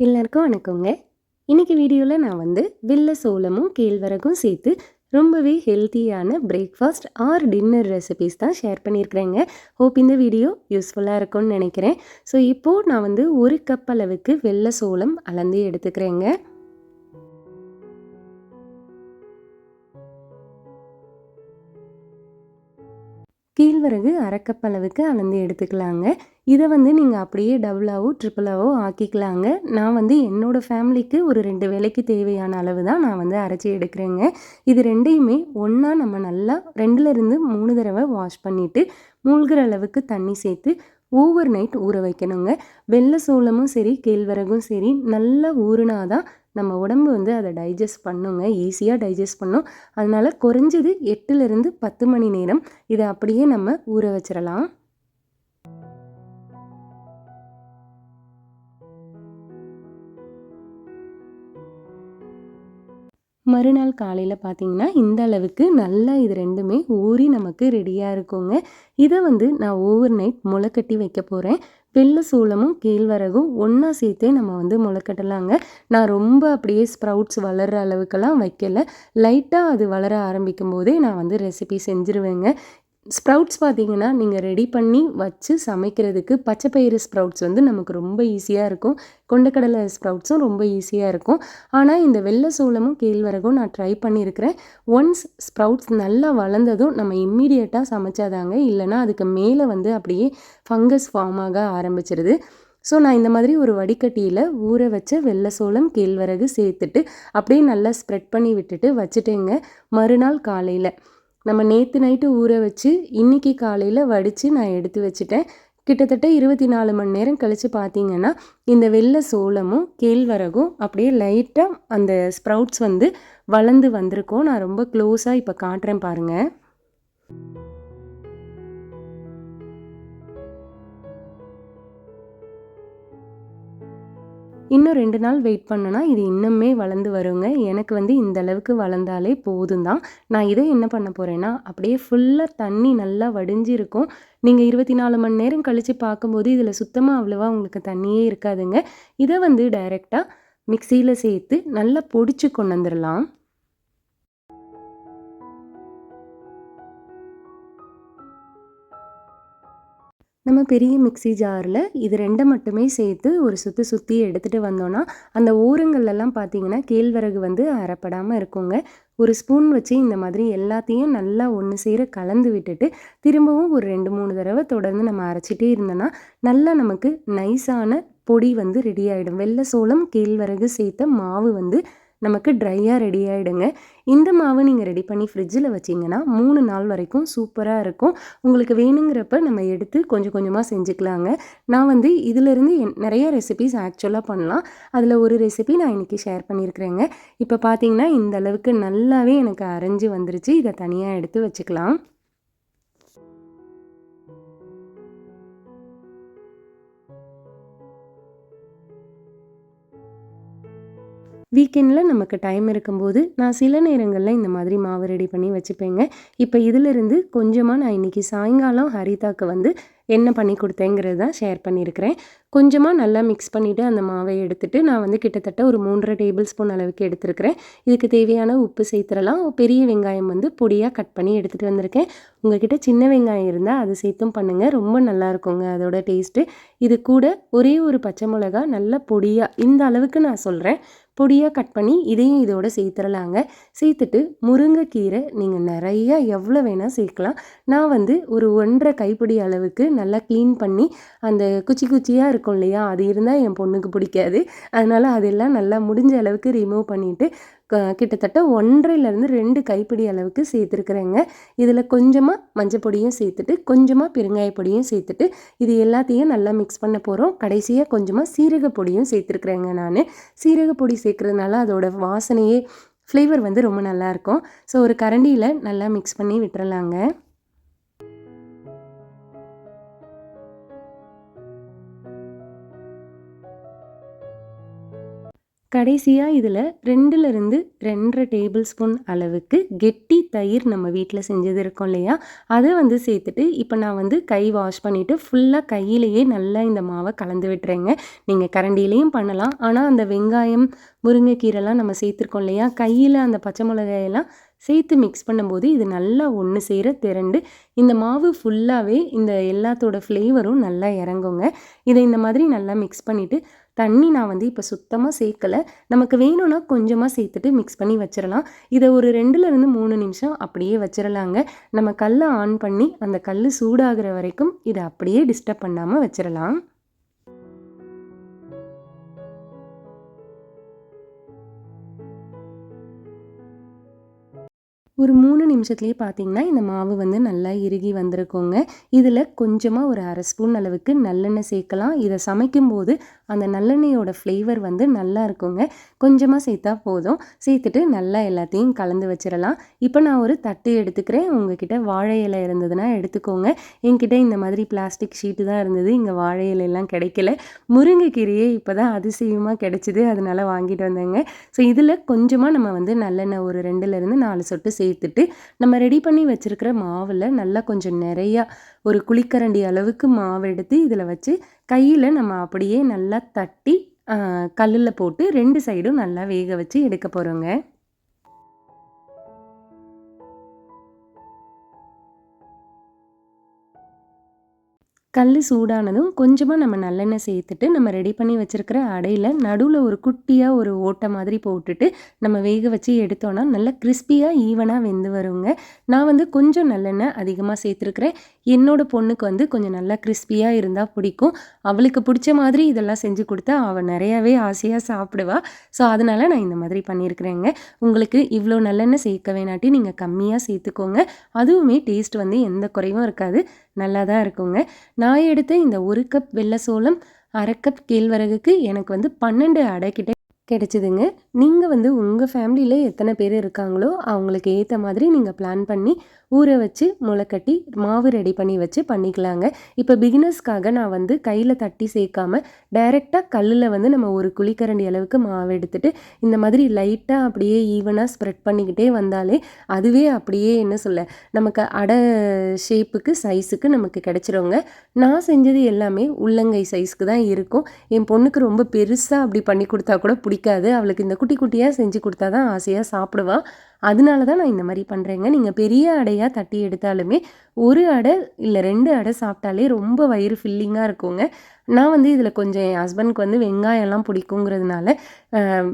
எல்லாருக்கும் வணக்கங்க. இன்றைக்கி வீடியோவில் நான் வந்து வெள்ளை சோளமும் கேழ்வரகும் சேர்த்து ரொம்பவே ஹெல்த்தியான பிரேக்ஃபாஸ்ட் ஆர் டின்னர் ரெசிபீஸ் தான் ஷேர் பண்ணியிருக்கிறேங்க. ஹோப் இந்த வீடியோ யூஸ்ஃபுல்லாக இருக்கும்னு நினைக்கிறேன். ஸோ இப்போது நான் வந்து ஒரு கப் அளவுக்கு வெள்ளை சோளம் அளந்து எடுத்துக்கிறேங்க. கேழ்வரகு அரைக்கப்பளவுக்கு அளந்து எடுத்துக்கலாங்க. இதை வந்து நீங்கள் அப்படியே டபுளாவோ ட்ரிப்பிளாவோ ஆக்கிக்கலாங்க. நான் வந்து என்னோடய ஃபேமிலிக்கு ஒரு ரெண்டு வேலைக்கு தேவையான அளவு தான் நான் வந்து அரைச்சி எடுக்கிறேங்க. இது ரெண்டையுமே ஒன்றா நம்ம நல்லா ரெண்டுலேருந்து மூணு தடவை வாஷ் பண்ணிவிட்டு மூழ்கிற அளவுக்கு தண்ணி சேர்த்து ஓவர் நைட் ஊற வைக்கணுங்க. வெள்ளை சோளமும் சரி கேழ்வரகும் சரி நல்லா ஊறினாதான் நம்ம உடம்பு வந்து அதை டைஜஸ்ட் பண்ணுங்க ஈஸியாக டைஜஸ்ட் பண்ணும். அதனால் குறைஞ்சது எட்டுலேருந்து பத்து மணி நேரம் இதை அப்படியே நம்ம ஊற வச்சிடலாம் மறுநாள் காலையில் பார்த்தீங்கன்னா இந்த அளவுக்கு நல்லா இது ரெண்டுமே ஊறி நமக்கு ரெடியாக இருக்குங்க. இதை வந்து நான் ஓவர் நைட் முளைக்கட்டி வைக்க போகிறேன் வெள்ளை சூளமும் கேழ்வரகும் ஒன்றா சேர்த்தே நம்ம வந்து முளைக்கட்டலாங்க. நான் ரொம்ப அப்படியே ஸ்ப்ரவுட்ஸ் வளர்கிற அளவுக்கெல்லாம் வைக்கல. லைட்டாக அது வளர ஆரம்பிக்கும் போதே நான் வந்து ரெசிபி செஞ்சுருவேங்க. ஸ்ப்ரவுட்ஸ் பார்த்தீங்கன்னா நீங்கள் ரெடி பண்ணி வச்சு சமைக்கிறதுக்கு பச்சை பயிறு ஸ்ப்ரவுட்ஸ் வந்து நமக்கு ரொம்ப ஈஸியாக இருக்கும். கொண்டக்கடலை ஸ்ப்ரவுட்ஸும் ரொம்ப ஈஸியாக இருக்கும். ஆனால் இந்த வெள்ளை சோளமும் கேழ்வரகும் நான் ட்ரை பண்ணியிருக்கிறேன் ஒன்ஸ் ஸ்ப்ரவுட்ஸ் நல்லா வளர்ந்ததும் நம்ம இம்மீடியட்டாக சமைச்சாதாங்க. இல்லைனா அதுக்கு மேலே வந்து அப்படியே ஃபங்கஸ் ஃபார்ம் ஆக ஆரம்பிச்சிருது. ஸோ நான் இந்த மாதிரி ஒரு வடிகட்டியில் ஊற வச்ச வெள்ளை சோளம் கேழ்வரகு சேர்த்துட்டு அப்படியே நல்லா ஸ்ப்ரெட் பண்ணி விட்டுட்டு வச்சுட்டேங்க. மறுநாள் காலையில். நம்ம நேற்று நைட்டு ஊற வச்சு இன்றைக்கி காலையில் வடித்து நான் எடுத்து வச்சுட்டேன். கிட்டத்தட்ட இருபத்தி நாலு மணி நேரம் கழித்து பார்த்தீங்கன்னா இந்த வெள்ளை சோளமும் கேழ்வரகும் அப்படியே லைட்டாக அந்த ஸ்ப்ரவுட்ஸ் வந்து வளர்ந்து வந்திருக்கோம். நான் ரொம்ப க்ளோஸாக இப்போ காட்டுறேன் பாருங்கள் இன்னும் ரெண்டு நாள் வெயிட் பண்ணனா இது இன்னுமே வளர்ந்து வருங்க. எனக்கு வந்து இந்த அளவுக்கு வளர்ந்தாலே போதும் தான் நான் இதை என்ன பண்ண போகிறேன்னா அப்படியே ஃபுல்லாக தண்ணி நல்லா வடிஞ்சிருக்கும். நீங்கள் இருபத்தி நாலு மணி நேரம் கழித்து பார்க்கும்போது இதில் சுத்தமாக அவ்வளோவா உங்களுக்கு தண்ணியே இருக்காதுங்க. இதை வந்து டைரெக்டாக மிக்சியில் சேர்த்து நல்லா பொடிச்சு கொண்டு வந்துடலாம் நம்ம பெரிய மிக்சி ஜாரில் இது ரெண்டை மட்டுமே சேர்த்து ஒரு சுற்றி சுற்றி எடுத்துகிட்டு வந்தோன்னா அந்த ஓரங்கள்லாம் பார்த்தீங்கன்னா கேழ்வரகு வந்து அறப்படாமல் இருக்குங்க. ஒரு ஸ்பூன் வச்சு இந்த மாதிரி எல்லாத்தையும் நல்லா ஒன்று சேர கலந்து விட்டுட்டு திரும்பவும் ஒரு ரெண்டு மூணு தடவை தொடர்ந்து நம்ம அரைச்சிட்டே இருந்தோன்னா நல்லா நமக்கு நைஸான பொடி வந்து ரெடி ஆகிடும் வெள்ளை சோளம் கேழ்வரகு சேர்த்த மாவு வந்து நமக்கு ட்ரையாக ரெடி ஆகிடுங்க இந்த மாவு நீங்கள் ரெடி பண்ணி ஃப்ரிட்ஜில் வச்சிங்கன்னா மூணு நாள் வரைக்கும் சூப்பராக இருக்கும். உங்களுக்கு வேணுங்கிறப்ப நம்ம எடுத்து கொஞ்சம் கொஞ்சமாக செஞ்சுக்கலாங்க. நான் வந்து இதிலிருந்து நிறைய ரெசிபிஸ் ஆக்சுவலாக பண்ணலாம். அதில் ஒரு ரெசிபி நான் இன்றைக்கி ஷேர் பண்ணியிருக்கிறேங்க இப்போ பார்த்தீங்கன்னா இந்த அளவுக்கு நல்லாவே எனக்கு அரைஞ்சி வந்துருச்சு. இதை தனியாக எடுத்து வச்சுக்கலாம். வீக்கெண்டில் நமக்கு டைம் இருக்கும்போது நான் சில நேரங்களில் இந்த மாதிரி மாவு ரெடி பண்ணி வச்சுப்பேங்க. இப்போ இதிலிருந்து கொஞ்சமாக நான் இன்றைக்கி சாயங்காலம் ஹரிதாக்கு வந்து என்ன பண்ணி கொடுத்தேங்கிறது தான் ஷேர் பண்ணியிருக்கிறேன் கொஞ்சமாக நல்லா மிக்ஸ் பண்ணிவிட்டு அந்த மாவை எடுத்துகிட்டு நான் வந்து கிட்டத்தட்ட ஒரு மூன்றரை டேபிள் ஸ்பூன் அளவுக்கு எடுத்துருக்கிறேன். இதுக்கு தேவையான உப்பு சேர்த்துடலாம். பெரிய வெங்காயம் வந்து பொடியாக கட் பண்ணி எடுத்துகிட்டு வந்திருக்கேன். உங்ககிட்ட சின்ன வெங்காயம் இருந்தால் அது சேர்த்தும் பண்ணுங்கள் ரொம்ப நல்லா இருக்குங்க அதோட டேஸ்ட்டு இது கூட ஒரே ஒரு பச்சை மிளகா நல்லா பொடியாக இந்த அளவுக்கு நான் சொல்கிறேன் பொடியாக கட் பண்ணி இதையும் இதோட சேர்த்துடலாங்க சேர்த்துட்டு முருங்கைக்கீரை நீங்கள் நிறையா எவ்வளோ வேணால் சேர்க்கலாம். நான் வந்து ஒரு ஒன்றரை கைப்பிடி அளவுக்கு நல்லா க்ளீன் பண்ணி அந்த குச்சி குச்சியாக இருக்கும் இல்லையா? அது இருந்தால் என் பொண்ணுக்கு பிடிக்காது. அதனால் அதெல்லாம் நல்லா முடிஞ்ச அளவுக்கு ரிமூவ் பண்ணிவிட்டு கிட்டத்தட்ட ஒன்றையிலேருந்து ரெண்டு கைப்பிடி அளவுக்கு சேர்த்துருக்குறேங்க. இதில் கொஞ்சமாக மஞ்சள் பொடியும் சேர்த்துட்டு கொஞ்சமாக பெருங்காய பொடியும் சேர்த்துட்டு இது எல்லாத்தையும் நல்லா மிக்ஸ் பண்ண போகிறோம் கடைசியாக கொஞ்சமாக சீரக பொடியும் சேர்த்துருக்குறேங்க நான். சீரக பொடி சேர்க்குறதுனால அதோட வாசனையே ஃப்ளேவர் வந்து ரொம்ப நல்லாயிருக்கும் ஸோ ஒரு கரண்டியில் நல்லா மிக்ஸ் பண்ணி விட்டுறலாங்க. கடைசியாக இதில் ரெண்டுலேருந்து ரெண்டரை டேபிள் ஸ்பூன் அளவுக்கு கெட்டி தயிர் நம்ம வீட்டில் செஞ்சது இருக்கோம் இல்லையா? அதை வந்து சேர்த்துட்டு இப்போ நான் வந்து கை வாஷ் பண்ணிவிட்டு ஃபுல்லாக கையிலேயே நல்லா இந்த மாவை கலந்து விட்டுறேங்க. நீங்கள் கரண்டிலையும் பண்ணலாம். ஆனால் அந்த வெங்காயம் முருங்கைக்கீரைலாம் நம்ம சேர்த்துருக்கோம் இல்லையா? கையில் அந்த பச்சை மிளகாயெல்லாம் சேர்த்து மிக்ஸ் பண்ணும்போது இது நல்லா ஒன்று சேர திரண்டு இந்த மாவு ஃபுல்லாகவே இந்த எல்லாத்தோட ஃப்ளேவரும் நல்லா இறங்குங்க. இதை இந்த மாதிரி நல்லா மிக்ஸ் பண்ணிவிட்டு தண்ணி நான் வந்து இப்போ சுத்தமாக சேர்க்கலை. நமக்கு வேணும்னா கொஞ்சமாக சேர்த்துட்டு மிக்ஸ் பண்ணி வச்சிடலாம் இதை ஒரு ரெண்டுலேருந்து மூணு நிமிஷம் அப்படியே வச்சிடலாங்க நம்ம கல்லை ஆன் பண்ணி அந்த கல் சூடாகிற வரைக்கும் இதை அப்படியே டிஸ்டர்ப் பண்ணாமல் வச்சிடலாம் ஒரு மூணு நிமிஷத்துலேயே பார்த்தீங்கன்னா இந்த மாவு வந்து நல்லா இறுகி வந்திருக்கோங்க. இதில் கொஞ்சமாக ஒரு அரை ஸ்பூன் அளவுக்கு நல்லெண்ணெய் சேர்க்கலாம். இதை சமைக்கும்போது அந்த நல்லெண்ணெயோட ஃப்ளேவர் வந்து நல்லா இருக்குங்க. கொஞ்சமாக சேர்த்தா போதும். சேர்த்துட்டு நல்லா எல்லாத்தையும் கலந்து வச்சிடலாம். இப்போ நான் ஒரு தட்டு எடுத்துக்கிறேன். உங்ககிட்ட வாழை இலை இருந்ததுன்னா எடுத்துக்கோங்க. என்கிட்ட இந்த மாதிரி பிளாஸ்டிக் ஷீட்டு தான் இருந்தது. இங்கே வாழை இலையெல்லாம் கிடைக்கல. முருங்கைக்கீரையே இப்போ தான் அதிசயமாக கிடைச்சிது. அதனால் வாங்கிட்டு வந்தேங்க. ஸோ இதில் கொஞ்சமாக நம்ம வந்து நல்லெண்ணெய் ஒரு ரெண்டுலேருந்து நாலு சொட்டு சேர்த்துட்டு நம்ம ரெடி பண்ணி வச்சுருக்கிற மாவில் நல்லா கொஞ்சம் நிறையா ஒரு குளிக்கரண்டி அளவுக்கு மாவு எடுத்து இதில் வச்சு கையில் நம்ம அப்படியே நல்லா தட்டி கல்லில் போட்டு ரெண்டு சைடும் நல்லா வேக வச்சு எடுக்க போகிறோங்க கல் சூடானதும் கொஞ்சமாக நம்ம நல்லெண்ணெய் சேர்த்துட்டு நம்ம ரெடி பண்ணி வச்சுருக்கிற அடையில் நடுவில் ஒரு குட்டியாக ஒரு ஓட்டை மாதிரி போட்டுட்டு நம்ம வேக வச்சு எடுத்தோன்னா நல்லா கிறிஸ்பியாக ஈவனாக வெந்து வருங்க. நான் வந்து கொஞ்சம் நல்லெண்ணெய் அதிகமாக சேர்த்துருக்குறேன். என்னோடய பொண்ணுக்கு வந்து கொஞ்சம் நல்லா கிறிஸ்பியாக இருந்தால் பிடிக்கும். அவளுக்கு பிடிச்ச மாதிரி இதெல்லாம் செஞ்சு கொடுத்தா அவள் நிறையாவே ஆசையாக சாப்பிடுவா. ஸோ அதனால் நான் இந்த மாதிரி பண்ணியிருக்கிறேங்க உங்களுக்கு இவ்வளோ நல்லெண்ணெய் சேர்க்க வேணாட்டி நீங்கள் கம்மியாக சேர்த்துக்கோங்க. அதுவுமே டேஸ்ட் வந்து எந்த குறைவும் இருக்காது. நல்லா தான் இருக்குங்க. நான் எடுத்த இந்த ஒரு கப் வெள்ளை சோளம் அரை கப் கேழ்வரகுக்கு எனக்கு வந்து பன்னெண்டு அடை கிடச்சிதுங்க. நீங்கள் வந்து உங்கள் ஃபேமிலியில் எத்தனை பேர் இருக்காங்களோ அவங்களுக்கு ஏற்ற மாதிரி நீங்கள் பிளான் பண்ணி ஊற வச்சு முளைக்கட்டி மாவு ரெடி பண்ணி வச்சு பண்ணிக்கலாங்க. இப்போ பிகினர்ஸ்க்காக நான் வந்து கையில் தட்டி சேர்க்காம டைரெக்டாக கல்லில் வந்து நம்ம ஒரு குழிக்கரண்டி அளவுக்கு மாவு எடுத்துட்டு இந்த மாதிரி லைட்டாக அப்படியே ஈவனாக ஸ்ப்ரெட் பண்ணிக்கிட்டே வந்தாலே அதுவே அப்படியே என்ன சொல்ல நமக்கு அடை ஷேப்புக்கு சைஸுக்கு நமக்கு கிடச்சிருங்க. நான் செஞ்சது எல்லாமே உள்ளங்கை சைஸ்க்கு தான் இருக்கும். என் பொண்ணுக்கு ரொம்ப பெருசாக அப்படி பண்ணி கொடுத்தா கூட பிடிக்காது. அவளுக்கு இந்த குட்டி குட்டியாக செஞ்சு கொடுத்தா தான் ஆசையாக சாப்பிடுவாள் அதனால தான் நான் இந்த மாதிரி பண்ணுறேங்க நீங்கள் பெரிய அடையாக தட்டி எடுத்தாலுமே ஒரு அடை இல்லை ரெண்டு அடை சாப்பிட்டாலே ரொம்ப வயிறு ஃபில்லிங்காக இருக்குங்க. நான் வந்து இதில் கொஞ்சம் என் ஹஸ்பண்ட்க்கு வந்து வெங்காயம்லாம் பிடிக்குங்கிறதுனால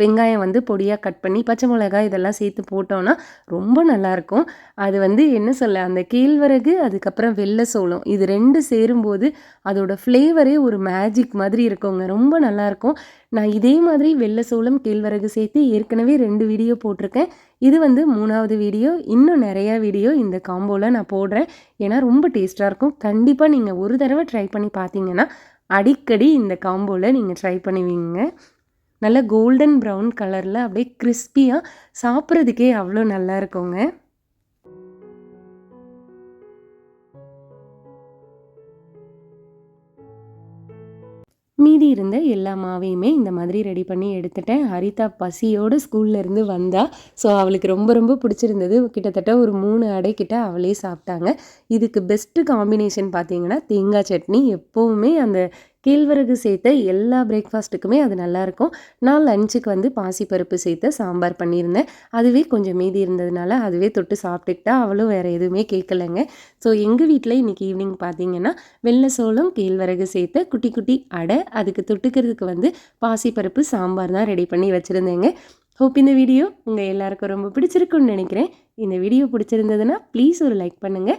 வெங்காயம் வந்து பொடியாக கட் பண்ணி பச்சை மிளகாய் இதெல்லாம் சேர்த்து போட்டோன்னா ரொம்ப நல்லாயிருக்கும் அது வந்து என்ன சொல்ல அந்த கேழ்வரகு அதுக்கப்புறம் வெள்ளை சோளம் இது ரெண்டு சேரும்போது அதோட ஃப்ளேவரே ஒரு மேஜிக் மாதிரி இருக்குங்க. ரொம்ப நல்லாயிருக்கும் நான் இதே மாதிரி வெள்ளை சோளம் கேழ்வரகு சேர்த்து ஏற்கனவே ரெண்டு வீடியோ போட்டிருக்கேன். இது வந்து மூணாவது வீடியோ இன்னும் நிறையா வீடியோ இந்த காம்போவில் நான் போடுறேன். ஏன்னா ரொம்ப டேஸ்ட்டாக இருக்கும். கண்டிப்பாக நீங்கள் ஒரு தடவை ட்ரை பண்ணி பார்த்தீங்கன்னா அடிக்கடி இந்த காம்போவில் நீங்கள் ட்ரை பண்ணுவீங்க. நல்ல கோல்டன் ப்ரௌன் கலரில் அப்படியே கிறிஸ்பியாக சாப்பிட்றதுக்கே அவ்வளோ நல்லா இருக்குங்க. மீதி இருந்த எல்லா மாவையுமே இந்த மாதிரி ரெடி பண்ணி எடுத்துட்டேன். ஹரிதா பசியோடு ஸ்கூல்லேருந்து வந்தா. ஸோ அவளுக்கு ரொம்ப ரொம்ப பிடிச்சிருந்தது. கிட்டத்தட்ட ஒரு மூணு அடை கிட்ட அவளே சாப்பிட்டாங்க. இதுக்கு பெஸ்ட்டு காம்பினேஷன் பார்த்தீங்கன்னா தேங்காய் சட்னி. எப்போவுமே அந்த கேழ்வரகு சேர்த்த எல்லா பிரேக்ஃபாஸ்ட்டுக்குமே அது நல்லாயிருக்கும். நான் லஞ்சுக்கு வந்து பாசிப்பருப்பு சேர்த்து சாம்பார் பண்ணியிருந்தேன். அதுவே கொஞ்சம் மீதி இருந்ததுனால அதுவே தொட்டு சாப்பிட்டுக்கிட்டா அவளும் வேறு எதுவுமே கேட்கலைங்க. ஸோ எங்கள் வீட்டில் இன்றைக்கி ஈவினிங் பார்த்தீங்கன்னா வெள்ளை சோளம் கேழ்வரகு சேர்த்த குட்டி குட்டி அடை அதுக்கு தொட்டுக்கிறதுக்கு வந்து பாசிப்பருப்பு சாம்பார் தான் ரெடி பண்ணி வச்சுருந்தேங்க. ஹோப் இந்த வீடியோ உங்கள் எல்லாருக்கும் ரொம்ப பிடிச்சிருக்குன்னு நினைக்கிறேன். இந்த வீடியோ பிடிச்சிருந்ததுன்னா ப்ளீஸ் ஒரு லைக் பண்ணுங்கள்